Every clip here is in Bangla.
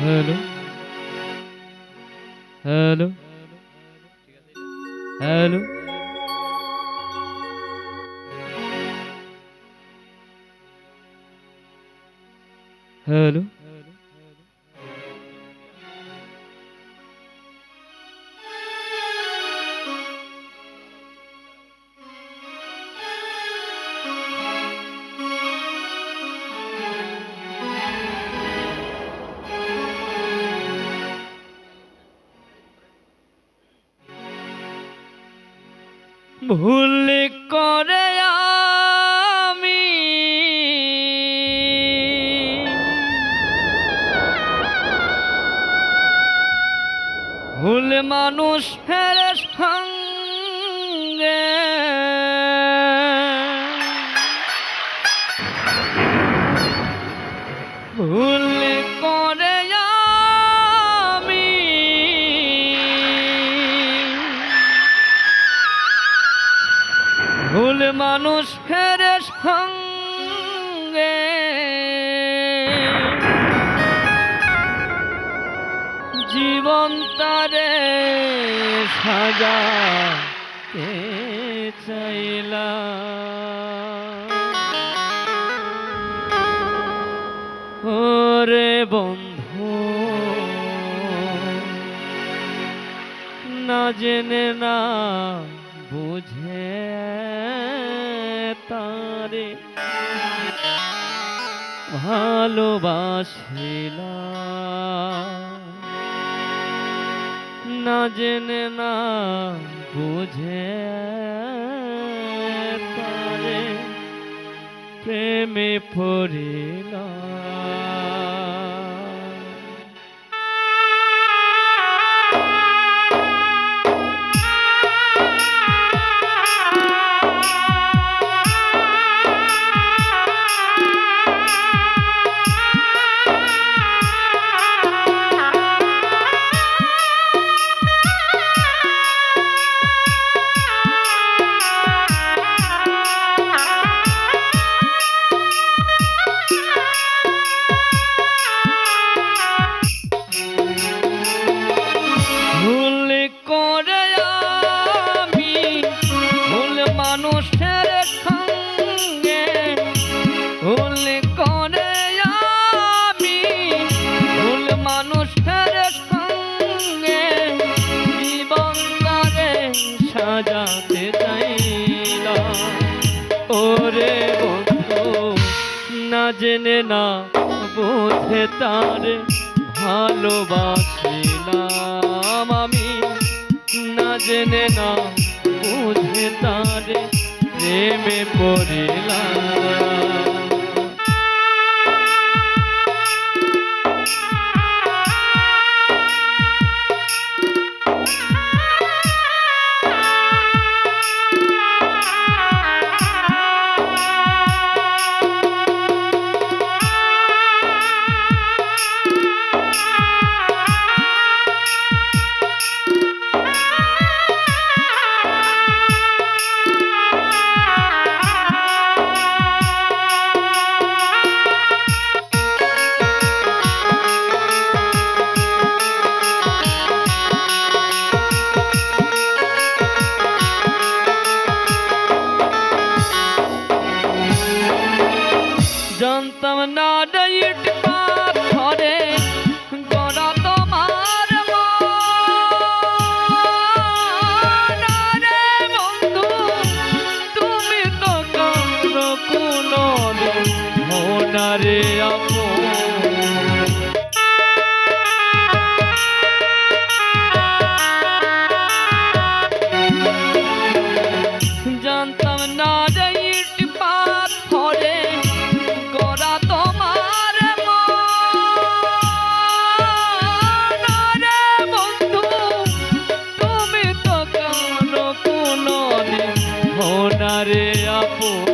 هالو هالو هالو هالو ভুল করে আমি। ভুল মানুষের সঙ্গে ভুল মানুষের সঙ্গে। জীবন তারে সাজা চাইলা। ওরে বন্ধু না জেনে না ভালোবাসিলা না জেনে না বুঝে তারে প্রেমে পড়িলা সাজাতে চাইলা। ওরে বন্ধু, না জেনে না বুঝে তার ভালোবাসিলাম আমি। না জেনে না বুঝে তার প্রেমে পড়িলাম। Oh.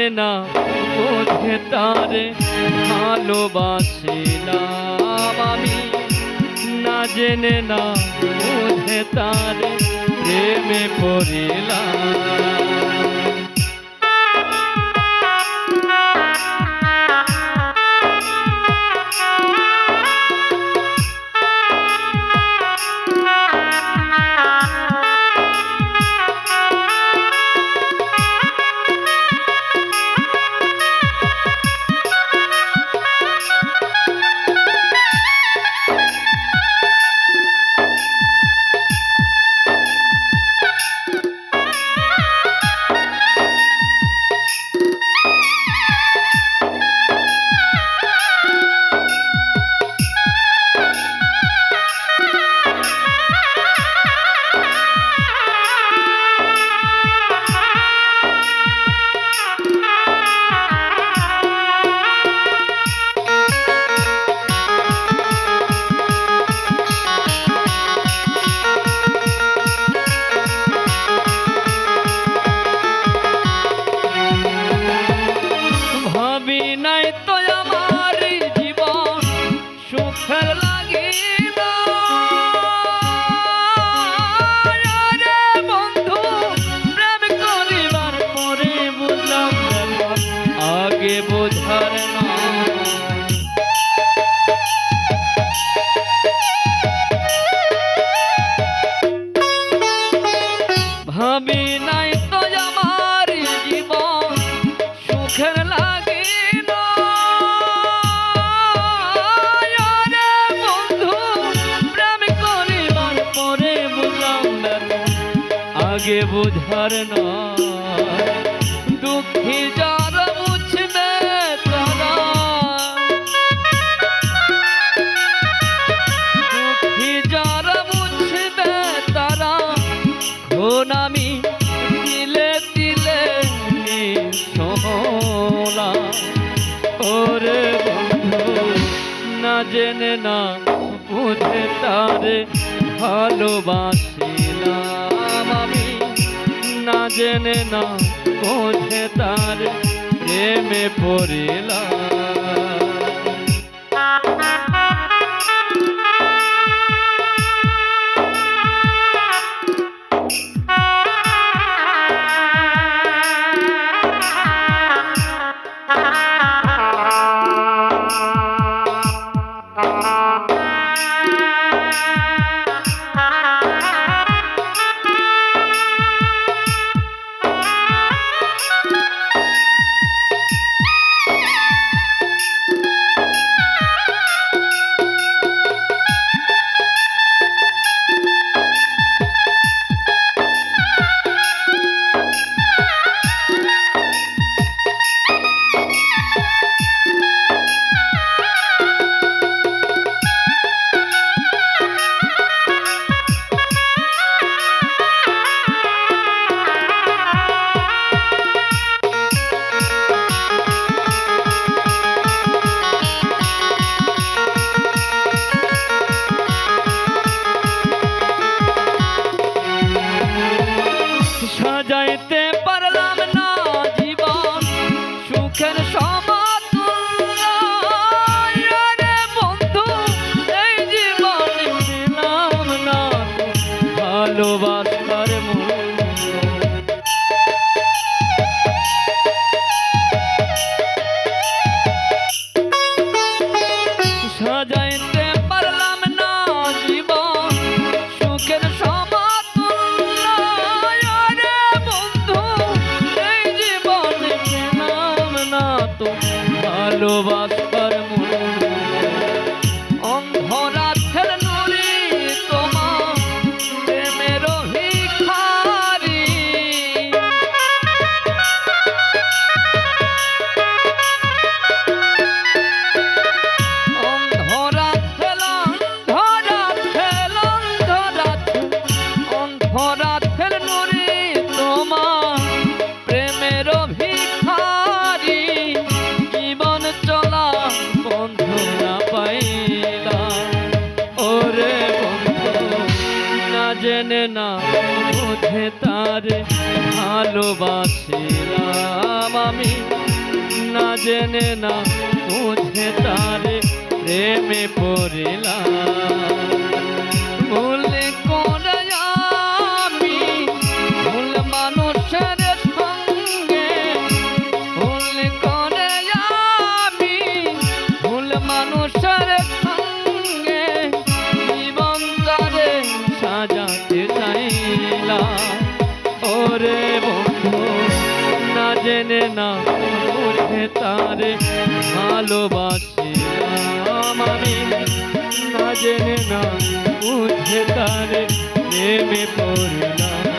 জেনে না বোঝে তারে না। আমি না জেনে না বোঝে তারে প্রেমে পড়িলাম। আগে বুঝার নয়। দুঃখী যার মুছবে তারা দুঃখী যারা মুছবে তারা খুন আমি দিলে দিলে সোলা ওরে বন্ধু, না জেনে না বুঝে তারে ভালোবাসিলাম না জেনে না পৌঁছে তার প্রেমে পড়িলাম। তারে ভালোবাসিলাম আমি। না জেনে না বুঝে তারে প্রেমে পড়িলাম। জেনে না বুঝে তারে ভালোবাসিলাম আমি না জেনে না উঠে তারে প্রেমে পড়লাম